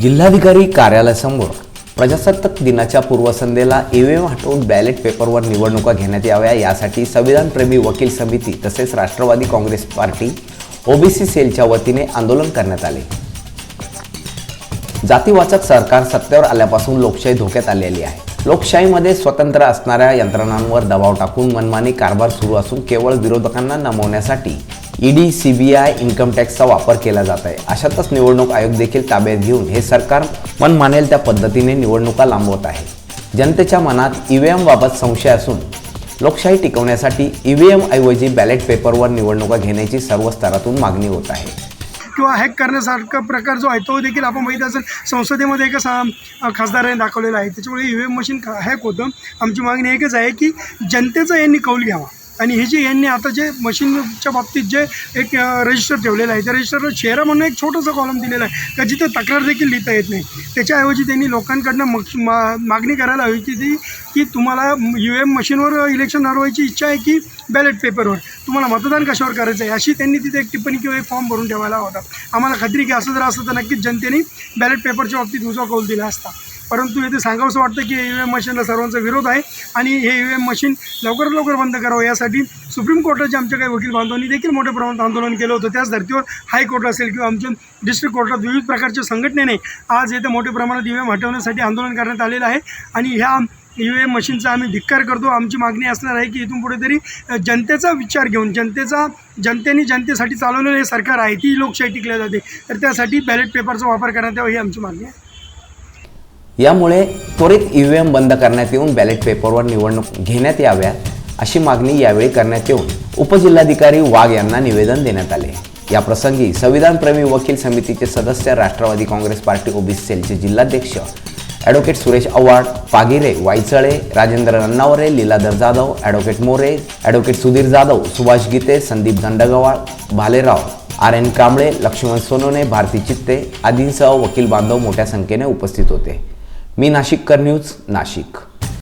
जिल्हाधिकारी कार्यालयासमोर प्रजासत्ताक दिनाच्या पूर्वसंध्येला ईव्हीएम हटवून बॅलेट पेपरवर निवडणुका घेण्यात याव्या यासाठी संविधानप्रेमी वकील समिती तसेच राष्ट्रवादी काँग्रेस पार्टी ओबीसी सेलच्या वतीने आंदोलन करण्यात आले. जातीवाचक सरकार सत्तेवर आल्यापासून लोकशाही धोक्यात आलेली आहे. लोकशाहीमध्ये स्वतंत्र असणाऱ्या यंत्रणांवर दबाव टाकून मनमानी कारभार सुरू असून केवळ विरोधकांना नमवण्यासाठी ईडी आय इन्कम टॅक्सचा वापर केला जात आहे. अशातच निवडणूक आयोग देखील ताब्यात घेऊन हे सरकार मन मानेल त्या पद्धतीने निवडणुका लांबवत आहे. जनतेच्या मनात ई व्ही एमबाबत संशय असून लोकशाही टिकवण्यासाठी ई ईव्हीएम ऐवजी बॅलेट पेपरवर निवडणुका घेण्याची सर्व स्तरातून मागणी होत आहे. किंवा हॅक करण्यासारखा प्रकार जो आहे तो देखील आपण माहीत असेल संसदेमध्ये एका सा खासदाराने दाखवलेला आहे. त्याच्यामुळे E V M machine hack होतं. आमची मागणी एकच आहे की जनतेचा यांनी कौल घ्यावा. आणि हे जे यांनी आता जे मशीनच्या बाबतीत जे एक रजिस्टर ठेवलेलं आहे त्या रजिस्टरवर चेहरा म्हणून एक छोटंसं कॉलम दिलेलं आहे का जिथे तक्रार देखील लिहिता येत नाही. त्याच्याऐवजी त्यांनी लोकांकडनं मग मा मागणी करायला हवी की ती की तुम्हाला यू एम मशीनवर इलेक्शन हरवायची इच्छा आहे की बॅलेट पेपरवर तुम्हाला मतदान कशावर करायचं आहे? अशी त्यांनी तिथे एक टिप्पणी किंवा एक फॉर्म भरून ठेवायला होता. आम्हाला खात्री की असं जर असं तर नक्कीच जनतेने बॅलेट पेपरच्या बाबतीत दुसरा कौल दिला असता. परंतु इथे सांगावंसं वाटतं की ई व्ही एम मशीनला सर्वांचा विरोध आहे आणि हे ई व्ही एम मशीन लवकरात लवकर बंद करावं यासाठी सुप्रीम कोर्टाचे आमच्या काही वकील बांधवांनी देखील मोठ्या प्रमाणात आंदोलन केलं होतं. त्याच धर्तीवर हायकोर्ट असेल किंवा आमच्या डिस्ट्रिक्ट कोर्टात विविध प्रकारच्या संघटनेने आज येथे मोठ्या प्रमाणात ई व्ही एम हटवण्यासाठी आंदोलन करण्यात आलेलं आहे. आणि ह्या ई व्ही एम मशीनचा आम्ही धिक्कार करतो. आमची मागणी असणार आहे की इथून कुठेतरी जनतेचा विचार घेऊन जनतेचा जनतेने जनतेसाठी चालवलेलं हे सरकार आहे ती लोकशाही टिकल्या जाते. तर त्यासाठी बॅलेट पेपरचा वापर करण्यात यावा ही आमची मागणी आहे. यामुळे त्वरित ईव्हीएम बंद करण्यात येऊन बॅलेट पेपरवर निवडणूक घेण्यात याव्या अशी मागणी यावेळी करण्यात येऊन उपजिल्हाधिकारी वाघ यांना निवेदन देण्यात आले. याप्रसंगी संविधानप्रेमी वकील समितीचे सदस्य राष्ट्रवादी काँग्रेस पार्टी ओबीसी सेलचे जिल्हाध्यक्ष advocate Suresh Avhad Pagire Waychale Rajendra Rannaware Liladhar Jadhav advocate More advocate Sudhir Jadhav Subhash Gite Sandeep Dandgawal Bhalerao R N Kamble Laxman Sonone Bharati Chitte आदींसह वकील बांधव मोठ्या संख्येने उपस्थित होते. मी नाशिककर न्यूज नाशिक.